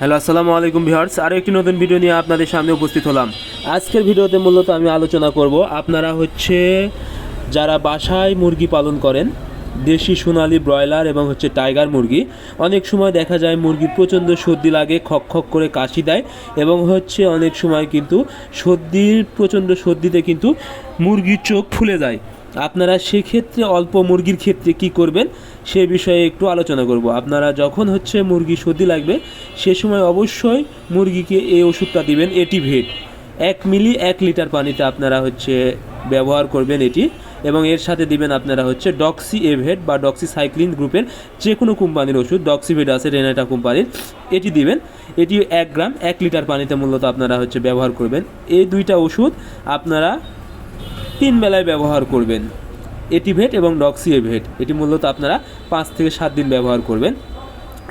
Hello, আসসালামু আলাইকুম viewers. আরও একটি নতুন ভিডিও নিয়ে আপনাদের সামনে উপস্থিত হলাম। আজকের ভিডিওতে মূলত আমি আলোচনা করব আপনারা হচ্ছে যারা বাসায় মুরগি পালন করেন, দেশি সোনালি ব্রয়লার এবং হচ্ছে টাইগার মুরগি, অনেক সময় দেখা যায় মুরগির প্রচণ্ড সর্দি লাগে, খক খক করে কাশি দেয় এবং হচ্ছে অনেক সময় কিন্তু সর্দির, প্রচণ্ড সর্দিতে কিন্তু মুরগির চোখ ফুলে যায়। আপনারা সেক্ষেত্রে অল্প মুরগির ক্ষেত্রে কি করবেন? সে বিষয়ে একটু আলোচনা করব। আপনারা যখন হচ্ছে মুরগি সর্দি লাগবে, সে সময় অবশ্যই মুরগিকে এই ওষুধটা দিবেন এটিভেট। এক মিলি এক লিটার পানিতে আপনারা হচ্ছে ব্যবহার করবেন এটি এবং এর সাথে দিবেন আপনারা হচ্ছে ডক্সি এভেট বা ডক্সি সাইক্লিন গ্রুপের যে কোনো কোম্পানির ওষুধ, ডক্সিভেট আছে রেনাটা কোম্পানির, এটি দিবেন। এটি এক গ্রাম এক লিটার পানিতে মূলত আপনারা হচ্ছে ব্যবহার করবেন। এই দুইটা ওষুধ আপনারা তিন বেলায় ব্যবহার করবেন। এটিভেট এবং ডক্সিএভেট এটি মূলত আপনারা পাঁচ থেকে সাত দিন ব্যবহার করবেন।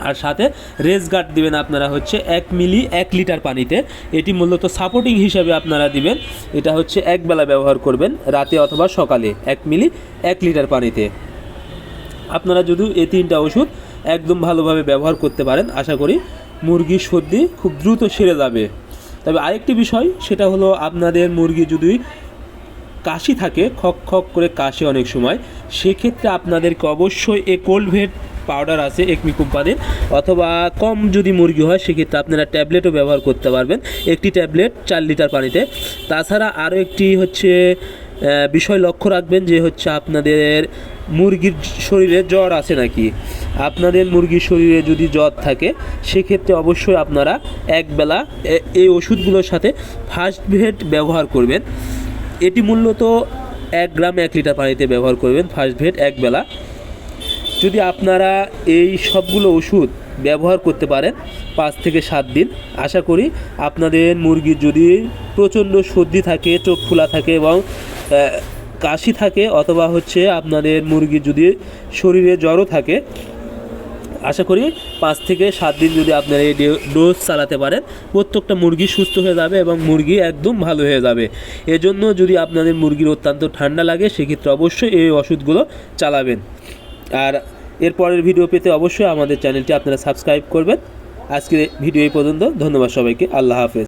আর সাথে রেস গার্ড দিবেন আপনারা হচ্ছে এক মিলি, এক লিটার পানিতে। এটি মূলত সাপোর্টিং হিসাবে আপনারা দিবেন। এটা হচ্ছে এক বেলা ব্যবহার করবেন, রাতে অথবা সকালে। এক মিলি, এক লিটার পানিতে। আপনারা যদি এই তিনটা ওষুধ একদম ভালোভাবে ব্যবহার করতে পারেন, আশা করি মুরগির সর্দি খুব দ্রুত সেরে যাবে। তবে আরেকটি বিষয়, সেটা হলো আপনাদের মুরগি যদি কাশি থাকে, খক খক করে কাশি অনেক সময়। সেক্ষেত্রে আপনাদেরকে অবশ্যই এ কোল্ড ভেট পাউডার আছে একমি কোম্পানির, অথবা কম যদি মুরগি হয়, সেক্ষেত্রে আপনারা ট্যাবলেটও ব্যবহার করতে পারবেন। একটি ট্যাবলেট চার লিটার পানিতে। তাছাড়া আরও একটি হচ্ছে বিষয় লক্ষ্য রাখবেন যে হচ্ছে আপনাদের মুরগির শরীরে জ্বর আছে নাকি। আপনাদের মুরগির শরীরে যদি জ্বর থাকে, সেক্ষেত্রে অবশ্যই আপনারা একবেলা এই ওষুধগুলোর সাথে ফার্স্ট ভেট ব্যবহার করবেন। এটি মূলত এক গ্রাম এক লিটার পানিতে ব্যবহার করবেন ফার্স্ট ভেট এক বেলা। যদি আপনারা এই সবগুলো ওষুধ ব্যবহার করতে পারেন পাঁচ থেকে সাত দিন, আশা করি আপনাদের মুরগির যদি প্রচণ্ড সর্দি থাকে, চোখ খোলা থাকে এবং কাশি থাকে অথবা হচ্ছে আপনাদের মুরগির যদি শরীরে জ্বরও থাকে আশা করি পাঁচ থেকে সাত দিন যদি আপনারা এই ডোজ চালাতে পারেন, প্রত্যেকটা মুরগি সুস্থ হয়ে যাবে এবং মুরগি একদম ভালো হয়ে যাবে। এজন্য যদি আপনাদের মুরগির অত্যন্ত ঠান্ডা লাগে, সেক্ষেত্রে অবশ্যই এই ওষুধগুলো চালাবেন। আর এরপরের ভিডিও পেতে অবশ্যই আমাদের চ্যানেলটি আপনারা সাবস্ক্রাইব করবেন। আজকের ভিডিও এই পর্যন্ত। ধন্যবাদ সবাইকে। আল্লাহ হাফেজ।